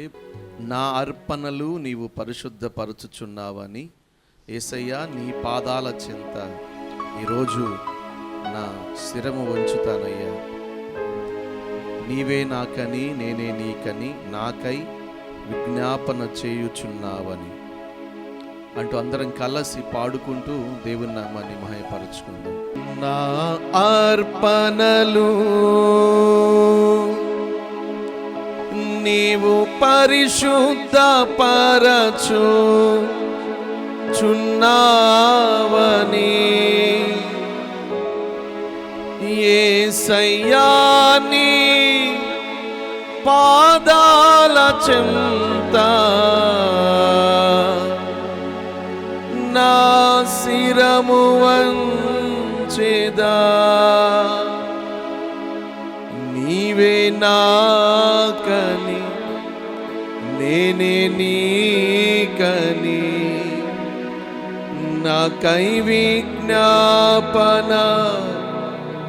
ఏంటంటే నా అర్పణలు నీవు పరిశుద్ధపరచుచున్నావని ఏసయ్యా నీ పాదాల చెంత ఈరోజు నా శిరము వంచుతానయ్యా. నీవే నాకని నేనే నీకని నాకై విజ్ఞాపన చేయుచున్నావని. అంటూ అందరం కలసి పాడుకుంటూ దేవుని నామాన్ని మహయపరచుకుందాం నా అర్పణలు నీవు పరిశుద్ధ పరచు చున్నావని ఏ సయ్యాని పాదాల చెంత. నా శిరము వంచేదా. నీవే నా నేనే నీకని నాకై విజ్ఞాపన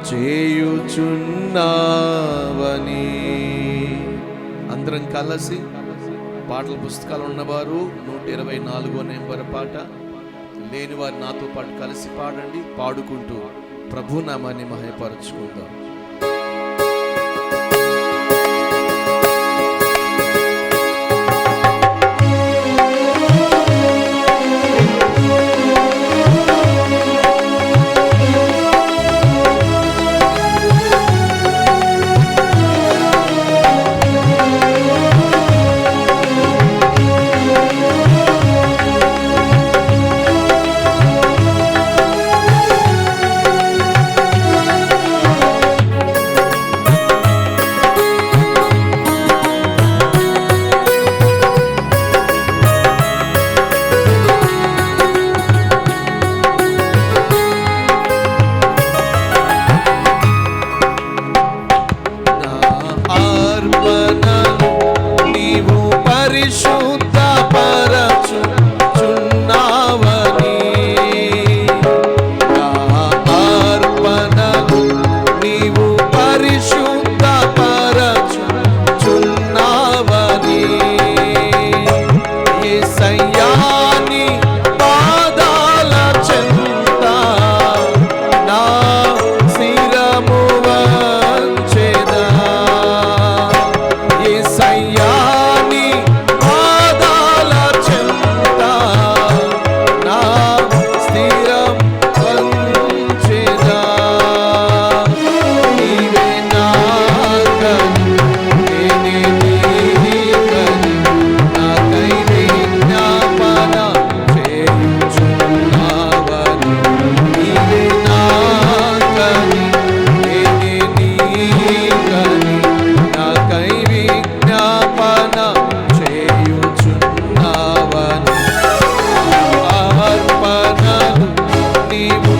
చేయుచున్నావని. అందరం కలిసి పాటల పుస్తకాలు ఉన్నవారు నూట ఇరవై నాలుగో నెంబర్ పాట. లేని వారు నాతో పాటు కలిసి పాడండి పాడుకుంటూ ప్రభు నామాన్ని మహయపరచుకుందాం నీవు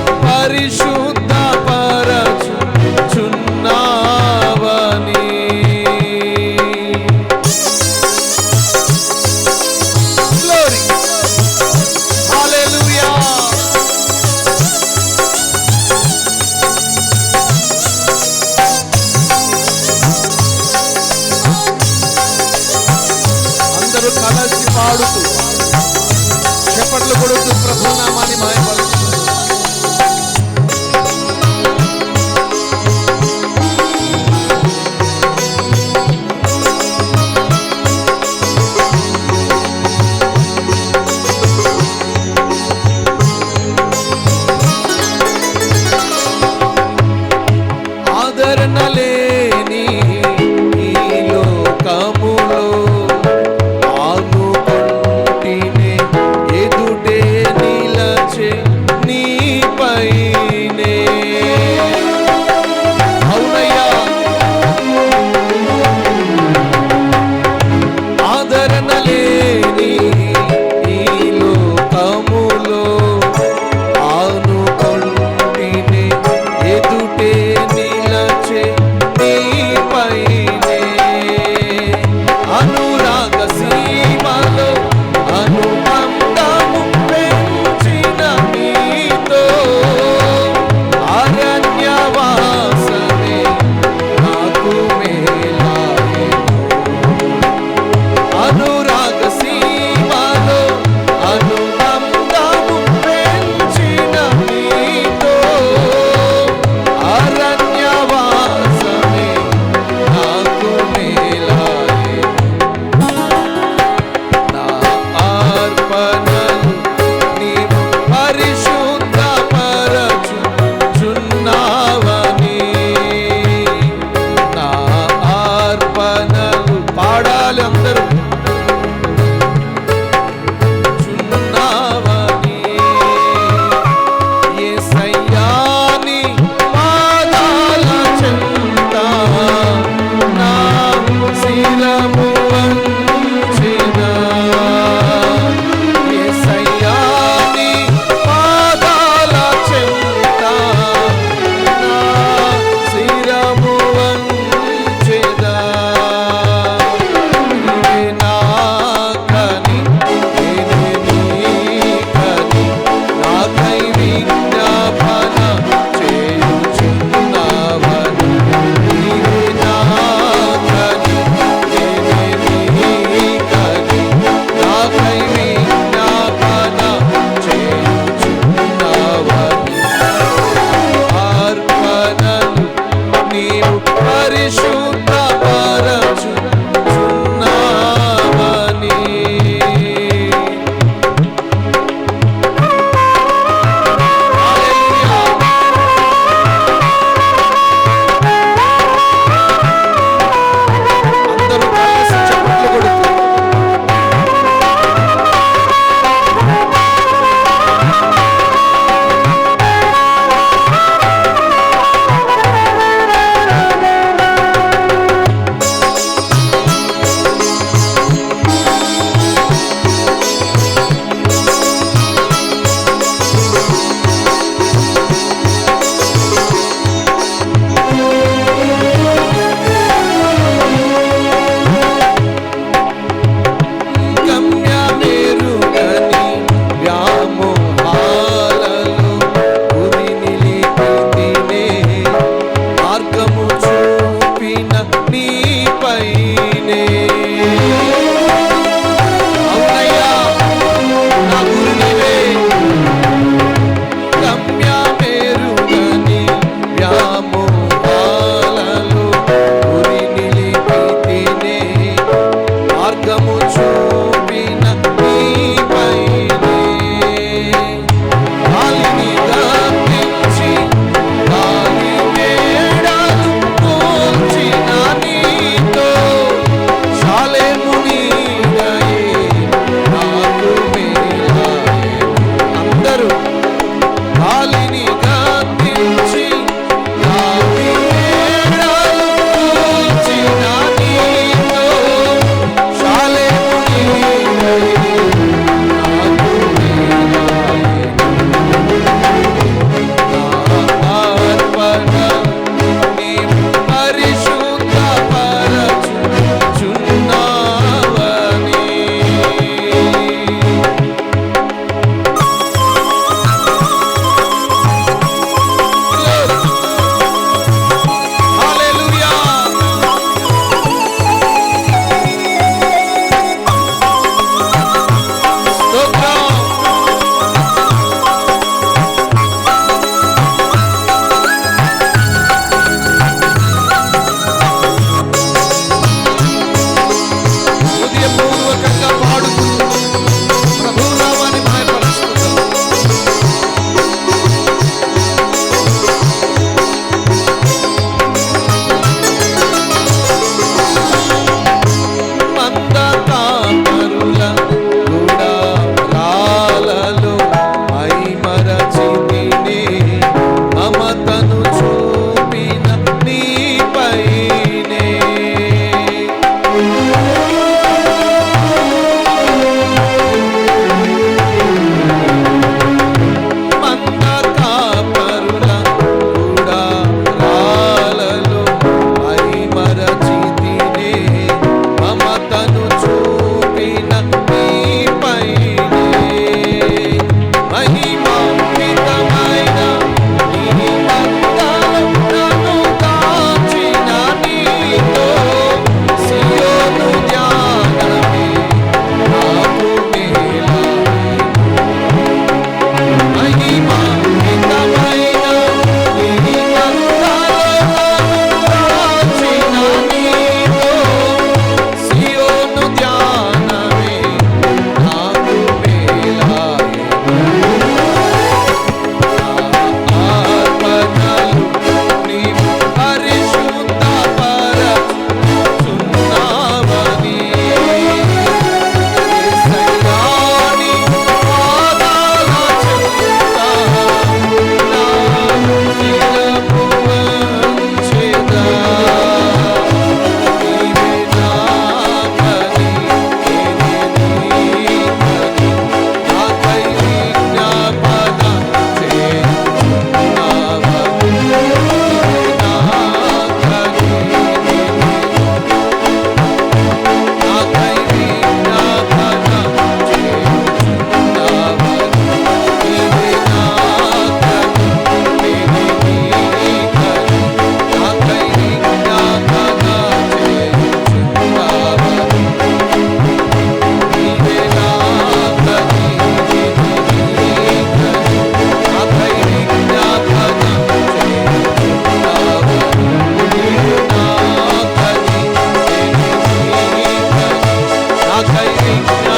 Thank you.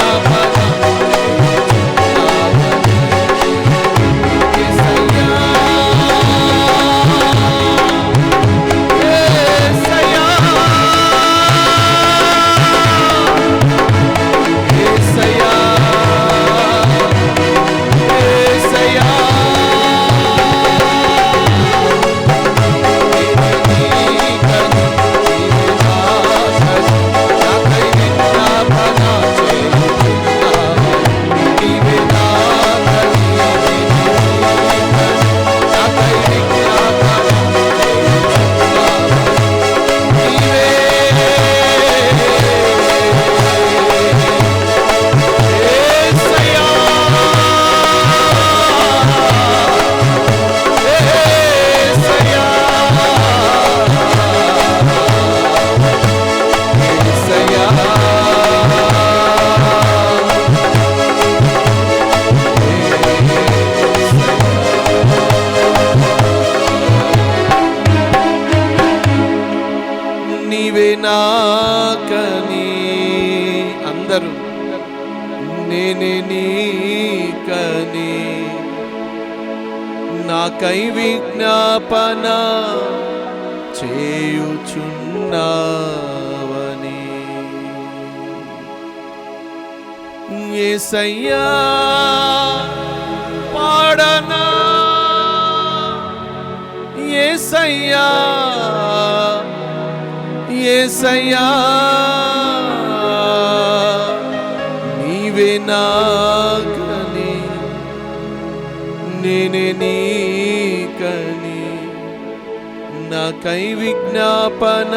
నీకని. నాకై విజ్ఞాపన చేయుచున్నావని. ఏసయ్యా పాడనా. ఏసయ్యా ఏసయ్యా. కై నాకై విజ్ఞాపన